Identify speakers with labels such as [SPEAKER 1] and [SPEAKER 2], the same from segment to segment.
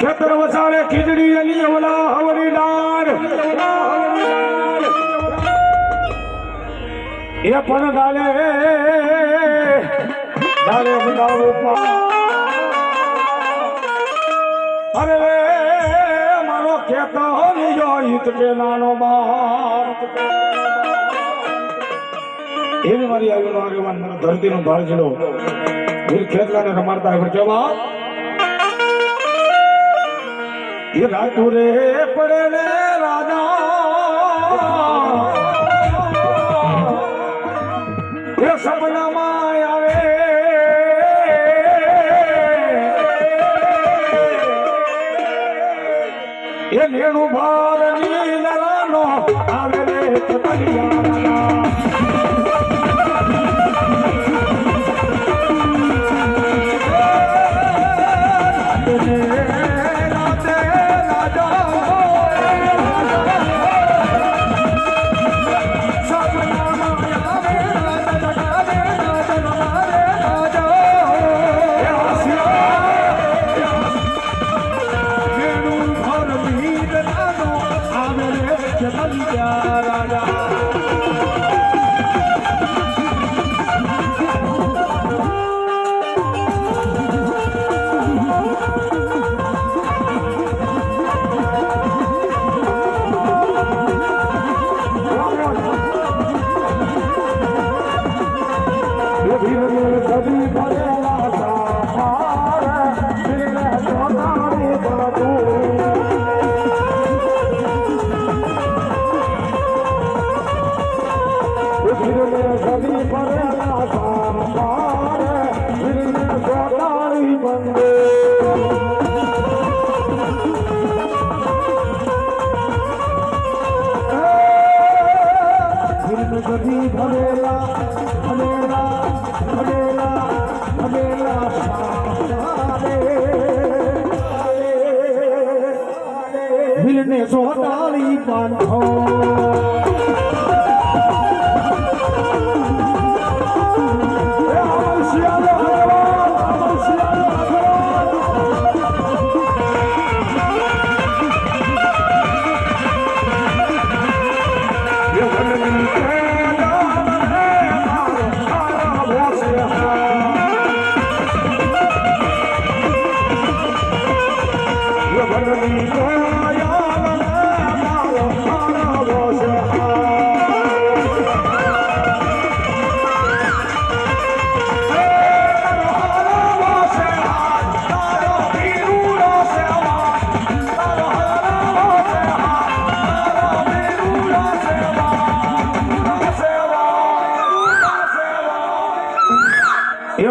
[SPEAKER 1] ખેતર વસાડે ખીચડી અલી અવલા હવરી લાડ એ પણ ગાલે ગાલે બતાવો અરે, મારો ખેતો લીયો હિત કે નાનો બાપ એવી મારી આગળ આગેવાન ધરતીનો ભાર છેડો વીર ખેતલાને રમાડતા આગળ કેવા એ રાતુરે પડેલે રાજા એ સપનામાં આવે એ નેણું ભાર નીલરાનો આવે રે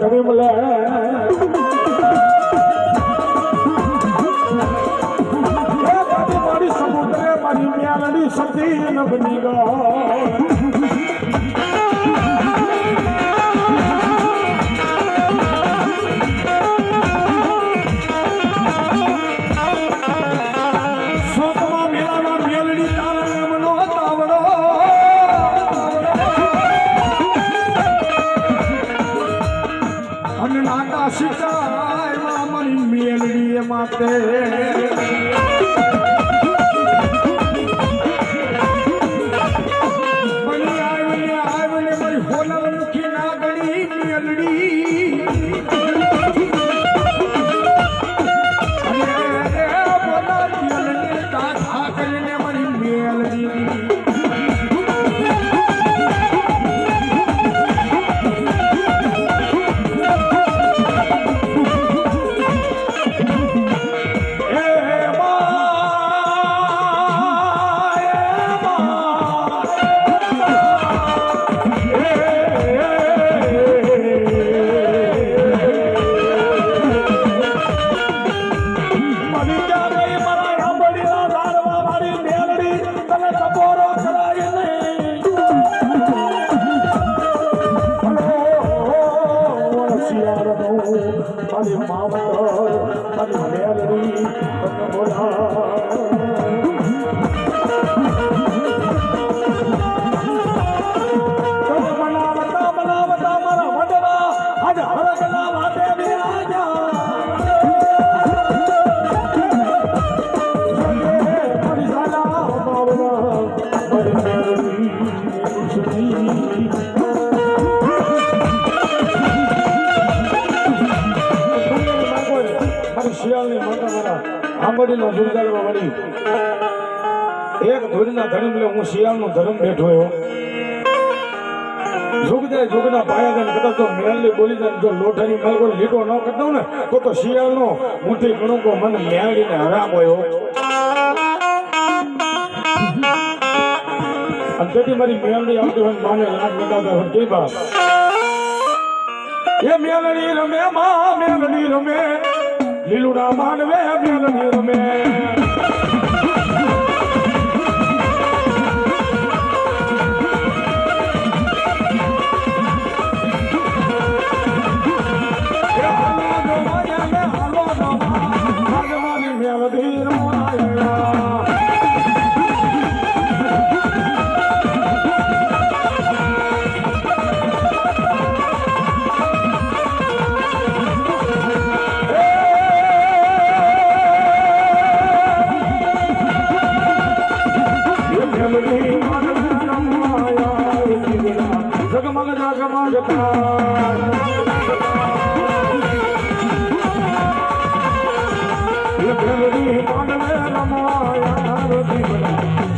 [SPEAKER 1] ઘરે મળે. મારી સમુદ્રે મારી મ્યાલડી સતી ન બની ગયો આંબડીના દુર્ગાળવા વળી. એક ધૂળના ધર્મ લે, હું શિયાળનો ધર્મ બેઠો એવો. જુગદે જુગના પાયાગન કદાચ તો મેલની બોલી જાય જો લોઠાની મેલ કોઈ લીટો ન કરતો ને, તો તો શિયાળનો મુઠ્ઠી ઘણું કો મને મેળીને હરામ હોય અને તેથી મારી મેળડી આવતી હોય માને લાગ લગાવતા હોય તે બાપ? એ મેલડી રમે, મા મેલડી રમે. લીલુડા માનવે મેલડી રમે مگا جمال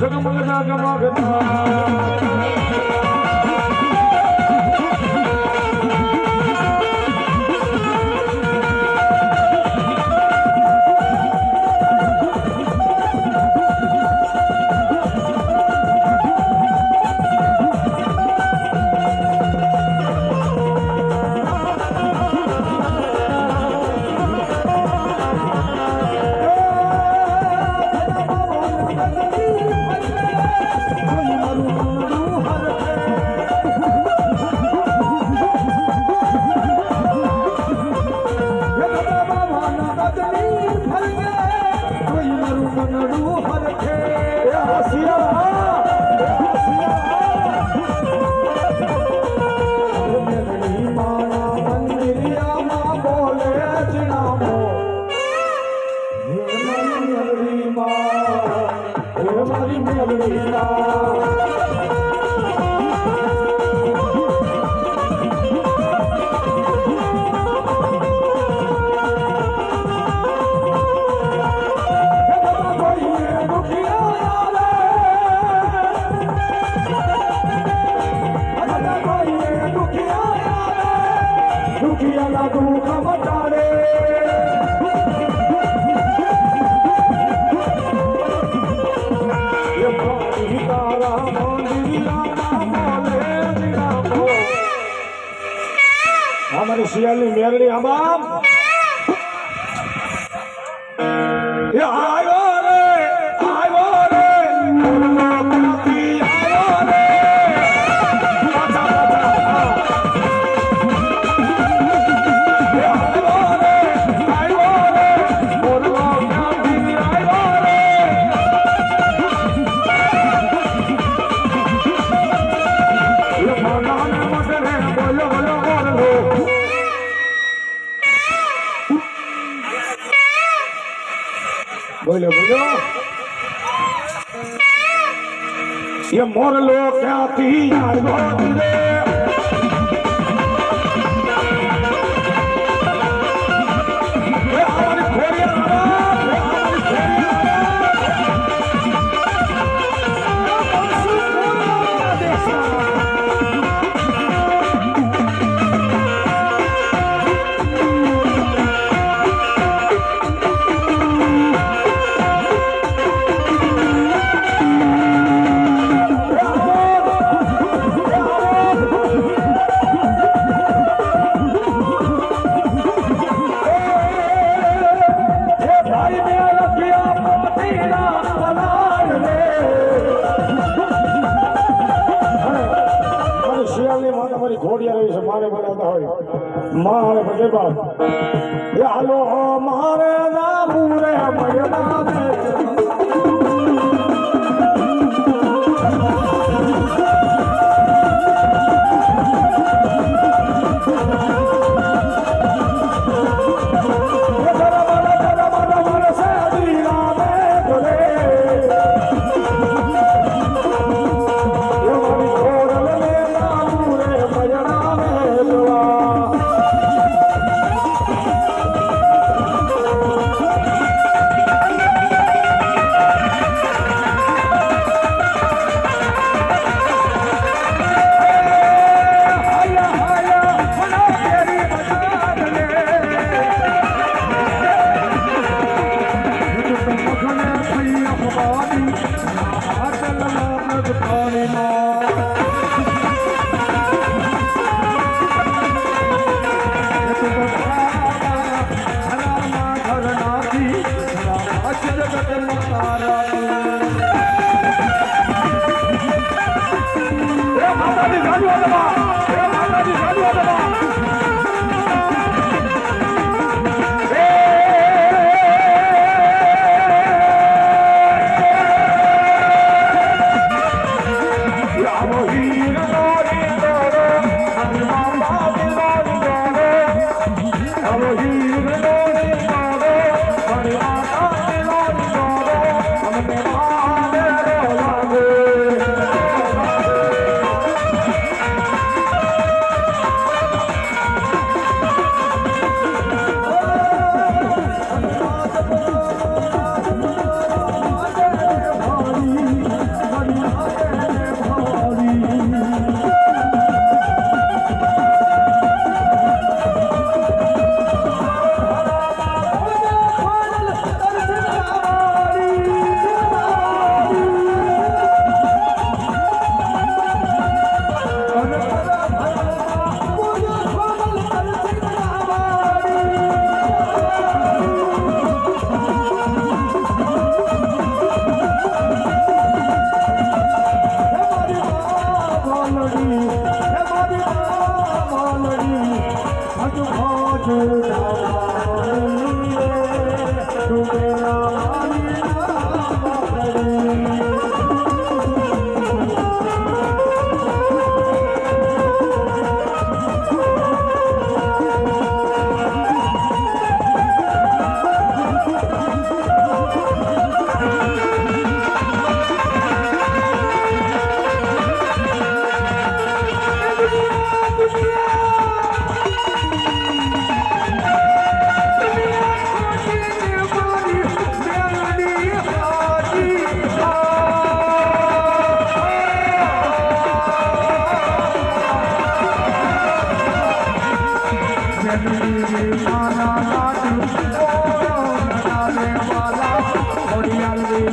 [SPEAKER 1] جڳم جا جمع دي શિયાળની મેરડી આંબામ એ આવ્યો એ
[SPEAKER 2] મોરલો ક્યાંથી આવ્યો રે?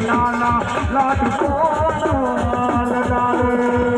[SPEAKER 1] લાલા લાલ લાલ લાલ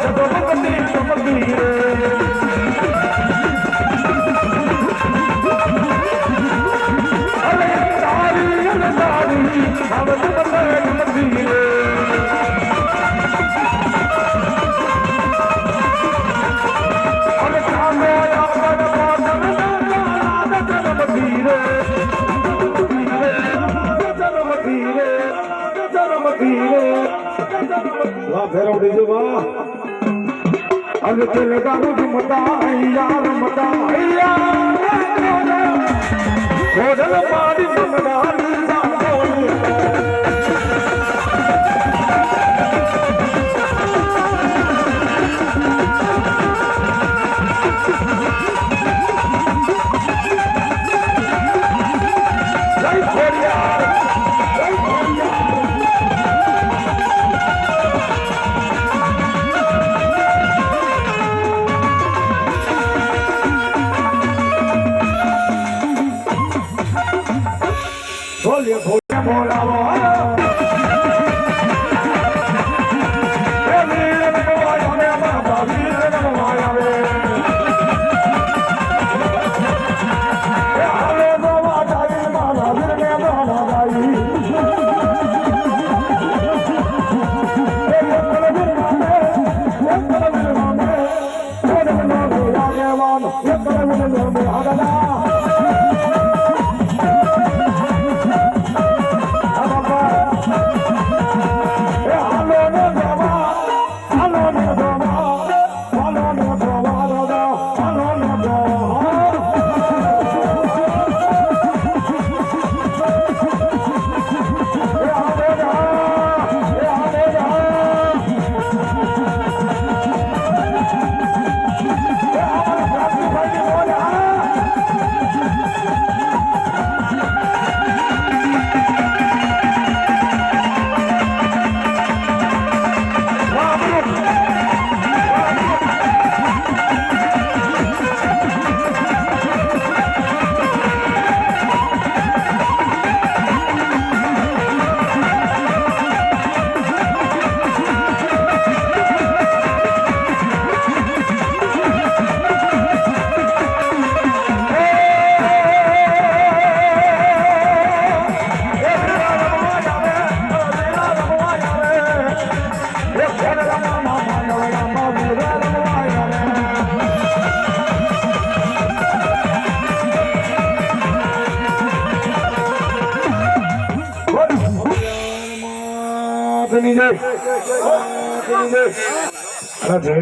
[SPEAKER 1] ছোট শপথ দিয়ে ತಿಲಗರು ಮತಾಯ್ಯಾರ ಮತಾಯ್ಯಾರ ಕೋಡಲ ಮಾಡಿ ಮಗನ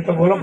[SPEAKER 1] তো বলো